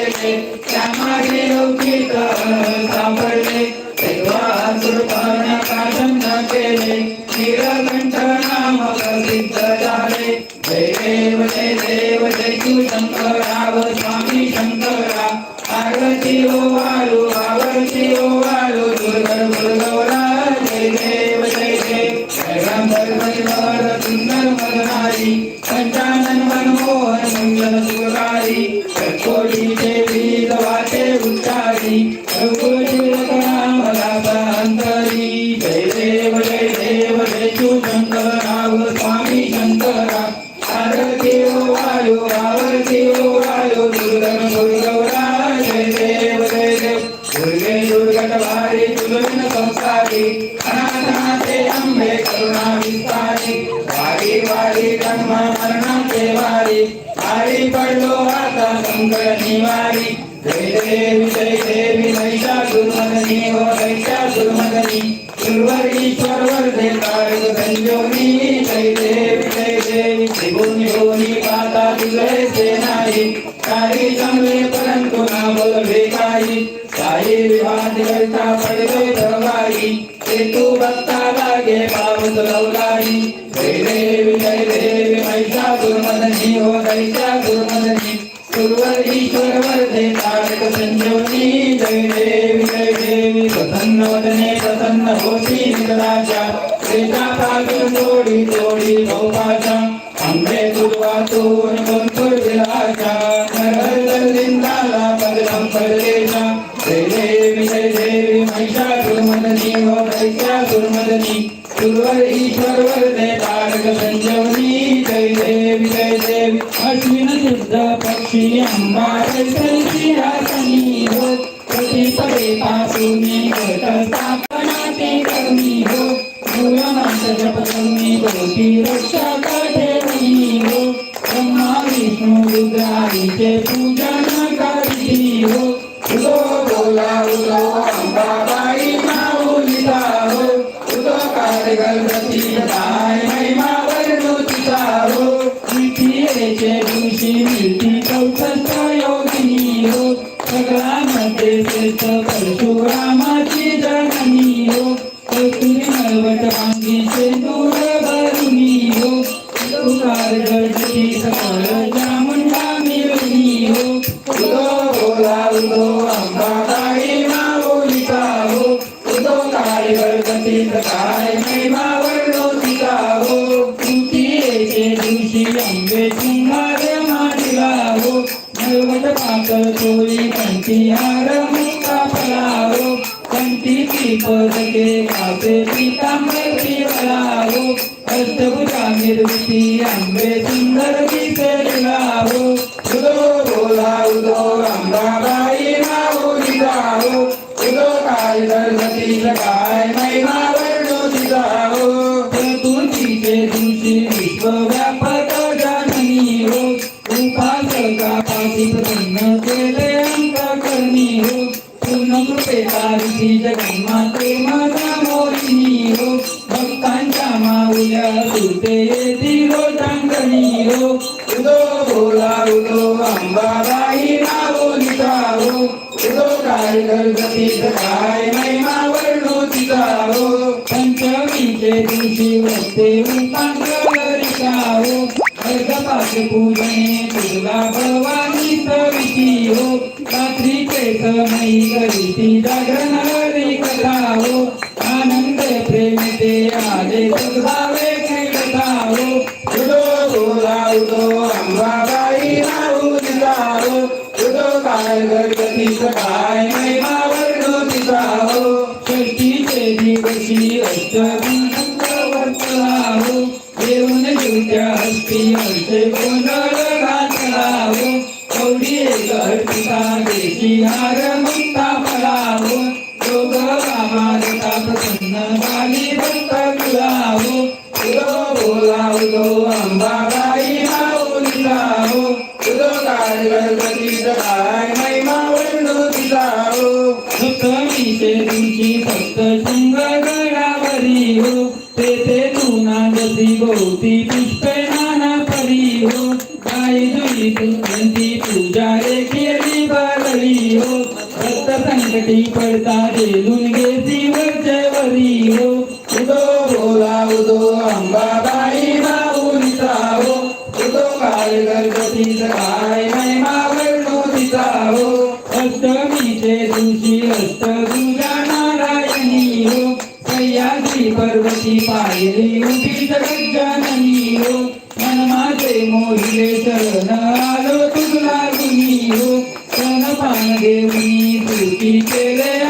केले त्यामागे लौकिक सापडले. तेव्हा सुरपण काशन केले नीलकंठ नाम प्रसिद्ध झाले. जय देव जय देव जय शिव निवारी हो जय देवी जय देवी महिषा दुर्मदनी हो महिषा वर्धे कारक संजोनी जय देवी जय देवी. त्रिभुवनी भुवनी पाता तुझे से नाही काही जमले परंतु ना बोलवे काही काही विवाद करता पडले प्रवाही ते तू बघता लागे पावस लवलाही वर्धे तारक संजीवनी जय देवी जय देवी प्रसन्न वदने प्रसन्न होती निकलाच्या तेजा पासून जोडी तोडी भोपाच्या आंबे दुर्वातून 祝你快乐 सगळ्यामध्ये परशुरामाची जननी हो कस्तुरी मळवट वांगीचे कंठी हार मुक्ता फलावो कंठी पदके कापे पितांबरी फलावो अष्टभुजा निर्मिती आंबे सुंदर दिसे लावो उदो बोला उदो अंतकरणी हो पूर्ण कृपेचा ऋषी जगन्माते माझा मोरिनी हो भक्तांच्या माऊल्या सुते येतील टांगणी हो. उदो बोला उदो अंबाबाई माऊलीचा हो. उदो काय गणपती काय महिमा वर्णोतीचा हो. पंचमीचे दिवशी वस्ते उपांगरिका हो. अर्धपाठ पूजने तुला भवानी सविती हो. रात्रीचे समयी करीती जागरण हरी कथा हो आनंद प्रेम ते हटका देशी हार मुक्ता नाना परी हो काय जुई तुझी पूजा रे केली बर वरी हो भक्त संकटी पडता झेलून घे शिवच्या वरी हो उदो बोला उदो अंबाबाई माऊलीचा हो उदो काय गणपतीचा काय महिमा वर्णो तिचा हो अष्टमीचे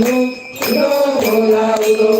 चरणी हो उदो भोला उदो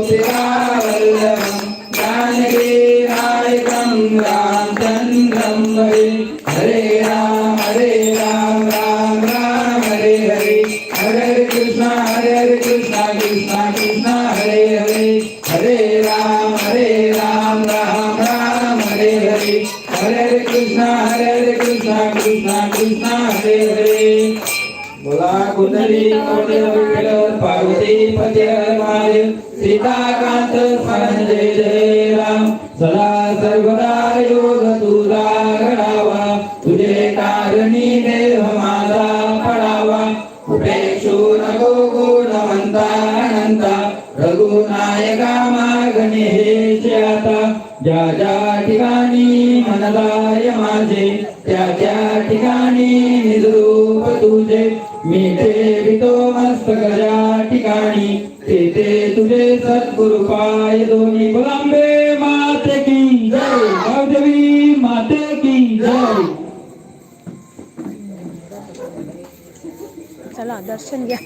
हरे नायका मागणे हे आता. ज्या ज्या ठिकाणी मनदाय माझे त्या त्या ठिकाणी निजरूप तुझे. मी ठेवितो मस्तक ज्या ठिकाणी ते ते तुझे सद्गुरु पाय दोन्ही गुलांबे माते की जय. भावदेवी माते की जय. चला दर्शन घ्या.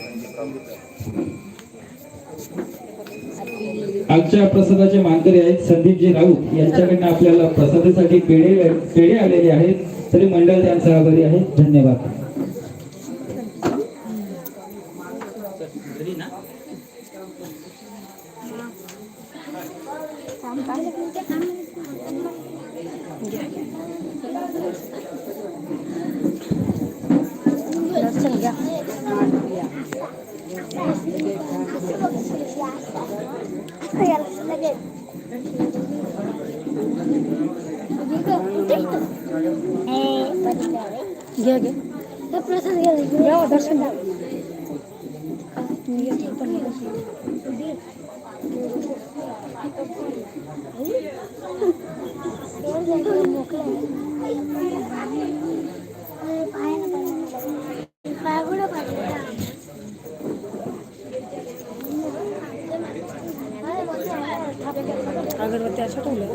आजच्या प्रसादाचे मानकरी आहेत संदीपजी राऊत. यांच्याकडनं आपल्याला प्रसादासाठी पेढे पेढे आलेले आहेत. तरी मंडळ त्यांचा आभारी आहे. धन्यवाद. दर्शन घ्या घ्या घ्या घ्या हो, दर्शन घ्या अगरबत्ती अशा ठेवल्या.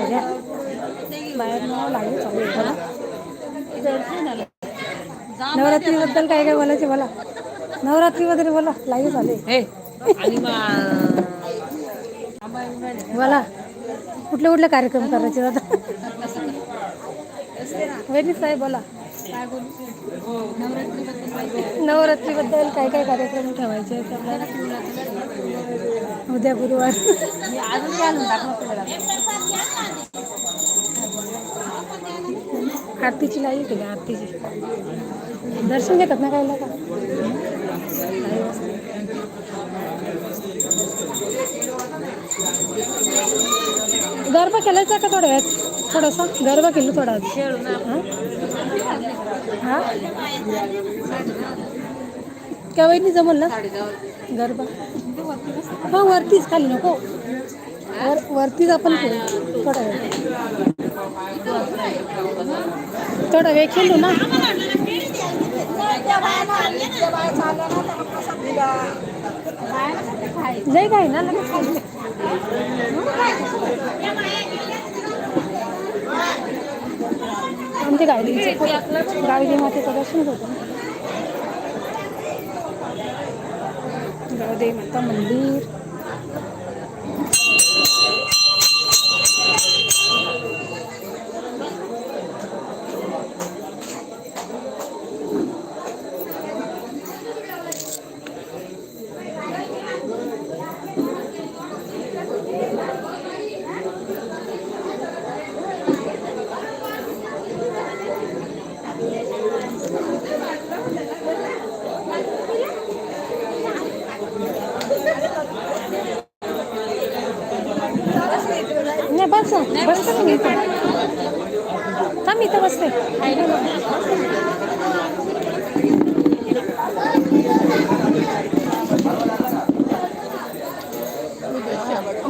घ्या चालू नवरात्रीबद्दल काय काय बोलायचे बोला. नवरात्रीबद्दल बोला. लाईव्ह झाले बोला कुठले कुठले कार्यक्रम करायचे आता वेणी साहेब बोला. नवरात्रीबद्दल काय काय कार्यक्रम ठेवायचे? उद्या गुरुवार. आरतीची लाईव्ह केली आरतीची. दर्शन घेतात ना काय का? गरबा खेळायचा का थोड्या वेळात? थोडासा? गरबा खेळलो थोडा हा? क्या वहिनी जमल ना? गरबा? हा वरतीच खाली नको. वर वरतीच आपण करू थोडा वेळ. थोडा वेळ खेळू ना? लय काय ना लगेच आमच्या गाडीचे गाडी मातेचं दर्शन होतं गावदे माता मंदिर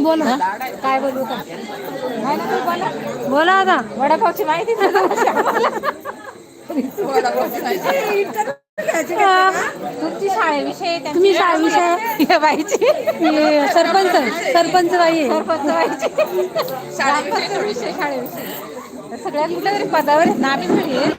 बोला. काय बोलू का? बोला आता. वडापावची माहिती तुमची शाळेविषयी तुम्ही शाळेविषयी या बाईची. सरपंच सरपंच बाई सरपंच बाईची शाळेविषयी शाळेविषयी. तर सगळ्यात कुठल्या तरी पदावर आहेत ना आम्ही घरी आहे.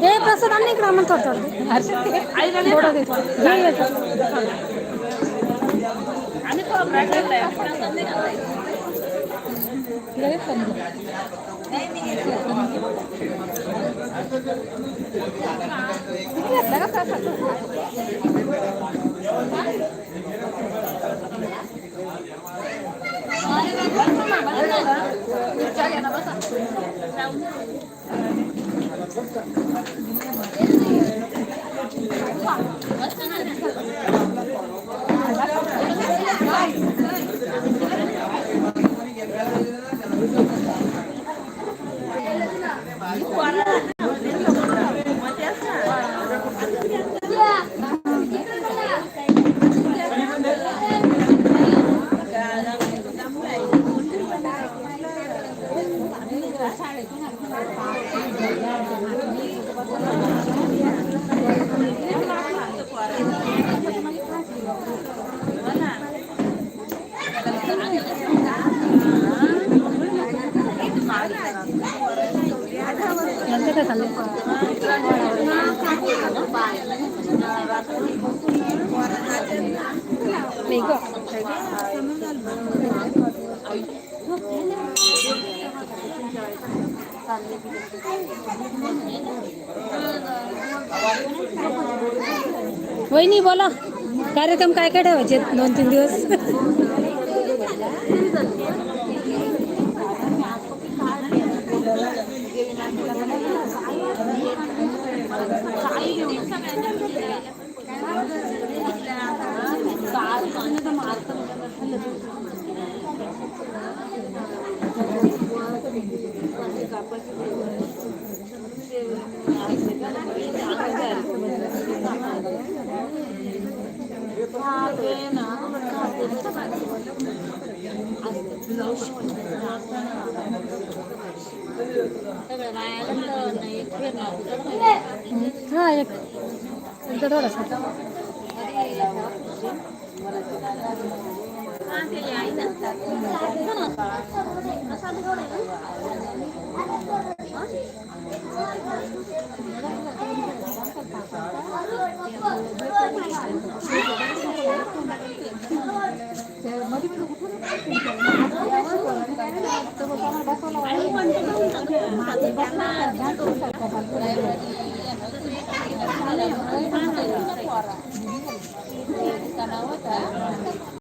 हे प्रसाद आणले इकडे आम्हाला थोडं थोडं थोडं दे थोडं. घे येतो. लगेच समजू. किती घातला का प्रसाद? Thank you. वहिनी बोला कार्यक्रम काय काय ठेवायचे दोन तीन दिवस? हा एक एकदा Tanawa ta?